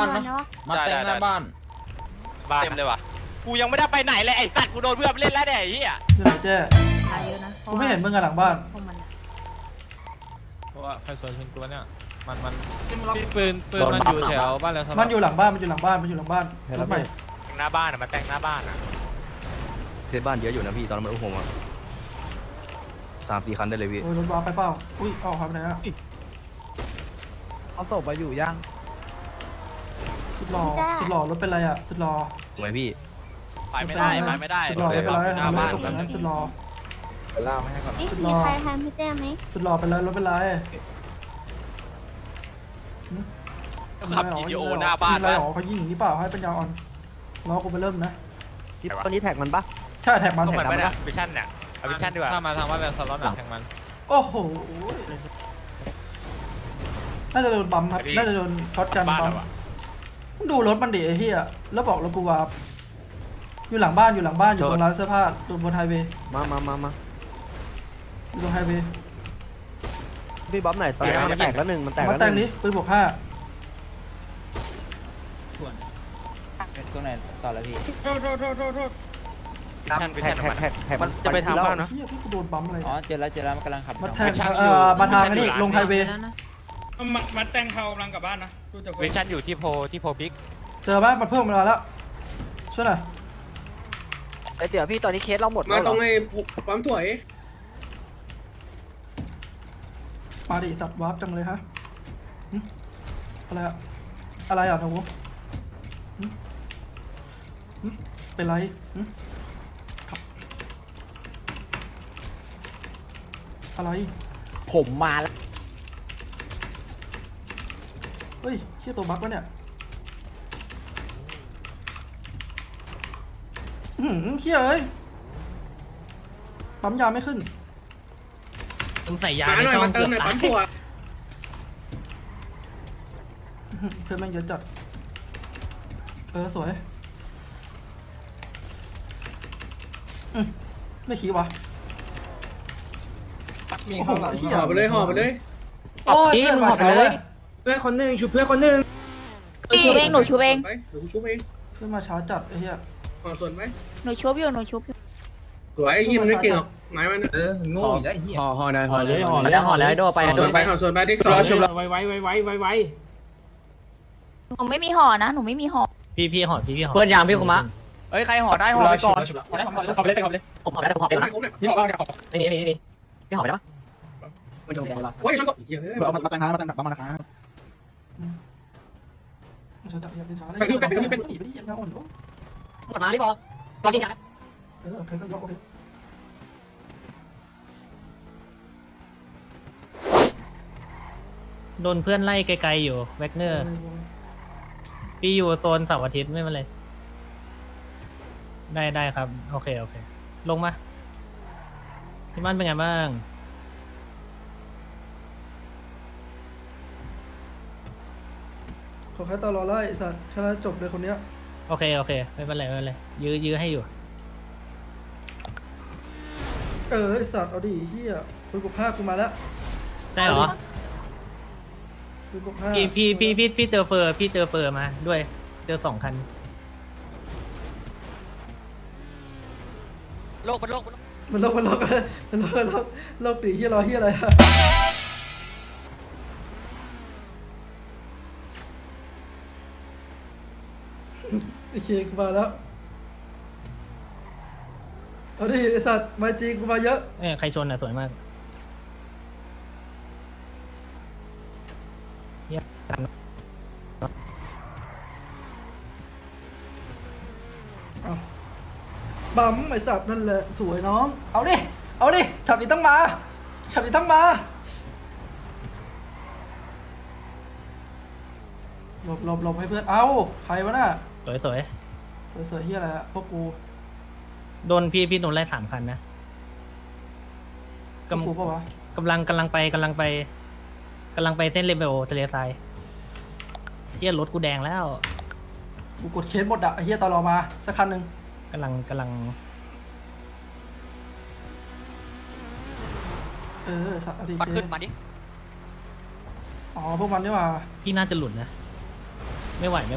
บ้านนะมาแต่งหน้าบ้านเต็มเลยว่ะ กูยังไม่ได้ไปไหนเลยไอ้สัตว์กูโดนเพื่อนเล่นแล้วเนี่ยไอ้เหี้ยอยู่ไหนเจ๊ตายเยอะนะกูไม่เห็นมึงกันหลังบ้าน พวกมันอะเพราะว่าใครสวนชิงตัวเนี่ย มันมันปืนปืนมันอยู่แถวบ้านแล้วสมันอยู่หลังบ้านมันอยู่หลังบ้านมันอยู่หลังบ้านรถใหม่หน้าบ้านอะมาแต่งหน้าบ้านอะเซตบ้านเยอะอยู่นะพี่ตอนมันอุ้มผมอะสามสี่คันได้เลยพี่โอ้ยรถวาร์ปไปเปล่าอุ้ยออกครับไหนอะเอาศพไปอยู่ยัง สุดหล่อสุดหล่อรถเป็นไรอะสุดหล่อถูกไหมพี่ ไปไม่ได้ไปไม่ได้สุดหล่อไม่เป็นไรหน้าทำไม่บ้านตรงนั้นสุดหล่อไปล่ามาให้ก่อนเอ๊ะสุดหมีล่อใครแทนพี่เต้ไหมสุดหล่อเป็นไรรถเป็นไรขับ GTO หน้าบ้านอะไรนะหรอเขายิงอย่างนี้เปล่าให้ปัญญาอ่อนรอกูไปเริ่มนะตอนนี้แท็กมันปะใช่แท็กมาก็แท็กมันมาไม่ได้วิชั่นเนี่ยเอาวิชั่นดีกว่าถ้ามาทางบ้านแล้วสล็อตหนักแทงมัน โอ้โหน่าจะโดนบัมครับน่าจะโดนช็อตกันบ้านบัมเราอะมึง ดูรถมันดิไอ้เหี้ยแล้วบอกแล้วกูวาร์ปอยู่หลังบ้านอยู่หลังบ้านอยู่ตรงร้านเสื้อผ้าตรงบนไฮเวย์มามามามาอยู่ตรงไฮเวย์พี่บ๊อบไหนอยตอนนี้มันแตกแล้วหนึ่งมันแตกมาแล้วหแต่งนึ่งนี้ปืนบวกห้าตรงไหนต่อแล้วพี่วิชั่นวิแท็ชั่กนแท็กแท็กแท็กมันจะไปทางบ้านนะ เหี้ยพี่กูโดนบัมอะไรอ๋อ เจอแล้วเจอแล้วมันกำลังขับมาแทงเอ่อมาทางอันนี้ลงไฮเวย์แล้วนะ มันมันแต่งเขากำลังกลับบ้านนะดูจากวิชั่นอยู่ที่โพที่โพบิ๊กเจอไหมมันเพิ่มเวลาแล้วช่วยหน่อยไอเดี๋ยวพี่ตอนนี้เคสเราหมดมาตรงไอ้ปั๊มถั่วยมาดิสัตว์วาร์ปจังเลยฮะหึอะไรอะอะไรอะนะวูหึหึเป็นไรหึครับอะไรผมมาแล้ว เฮ้ยเชี่ยตัวบั๊กวะเนี่ยอื้อหืมเชี่ยเอ้ยปั๊มยาไม่ขึ้น ต้องใส่ยามาหน่อยมาเติมหน่อยปั๊มถั่วเพื่อนแม่งเยอะจัด เออ สวยอืมไม่ขี้วะโอ้โหเหี้ยห่อไปเลยห่อไปเลย โอ้ยเพื่อนมาช้าเว้ยเพื่อนคนหนึ่งชุบเพื่อนคนหนึ่งชูเองหนูชูเองไปเดี๋ยวกูชุบเองเพื่อนมาช้าจัดไอ้เหี้ยห่อส่วนไหมหนูชูอยู่หนูชูอยู่สวยไอ้ยี่มันไม่เก่งหรอกไม้มันเออโง่อีกแล้วไอ้เหี้ยห่อห่อหน่อยห่อเลยห่อแล้วห่อแล้วโดไปห่อส่วนไปห่อส่วนไปเด็กสองชุบไวไวไวไวไวไวหนูไม่มีห่อนะหนูไม่มีห่อพี่พี่ห่อพี่พี่ห่อเพื่อนยางพี่คุมะเฮ้ยใครห่อได้ห่อไปก่อนห่อได้ห่อไปเลยห่อไปเลยผมห่อได้ผมห่อไปนะพี่ห่อบ้างเนี่ยห่อนี่นี่นี่พี่ห่อไปได้ปะไม่จงใจวะโอ้ยฉันก็เยอะเอามาตั้งน้ำมาตั้งน้ำมาตั้งน้ ช้าจัดอย่าเป็นช้าเลยไปดิไปดิไปดิอย่าอ่อนโอ้หมดมาดิพอรอกินยาเออโอเคก็ยกโอเคโดนเพื่อนไล่ไกลๆอยู่แวกเนอร์พี่อยู่โซนเสาร์อาทิตย์ไม่เป็นไรได้ได้ครับ โอเค โอเค ลงมาพี่มันเป็นไงบ้าง ขอแค่ตอรอไล่ไอ้สัตว์ชนะจบเลยคนเนี้ย โอเค โอเค ไม่เป็นไรไม่เป็นไรยื้อยื้อให้อยู่ เออไอ้สัตว์เอาดิเฮียปืนบวกห้ากูมาแล้วใช่เหรอ ปืนบวกห้าพี่พี่พี่พี่พี่เจอเฟอร์ พี่เจอเฟอร์มาด้วย เจอสองคัน โลกมันโลกมันโลกมันลบมันลบมันลบมันลบลบดิเฮียรอเฮียอะไรอะ เคกูมาแล้ว เอาดิไอสัตว์มาจริงกูมาเยอะ เอ้ยใครชนอะสวยมากเอาบัมไอสัตว์นั่นแหละสวยน้อง เอาดิ เอาดิช็อตนี้ต้องมาช็อตนี้ต้องมาหลบหลบหลบให้เพื่อน เอาใครวะน่ะส วยสวยสวยสวยเฮียอะไรอะพวกกูโดนพี่พี่โดนไล่สามคันนะพวกกูปะวะกำลังกำลังไปกำลังไปกำลังไปเส้นเลเวลทะเลทรายเฮียรถกูแดงแล้วกูกดเคสหมดอะไอ้เฮียตอนรอมาสักคันหนึ่งกำลังกำลังเออสัตว์เอาดิปัดขึ้นมาดิ อ๋อพวกมันนี่หว่า พี่น่าจะหลุดนะ ไม่ไหวไม่ไหว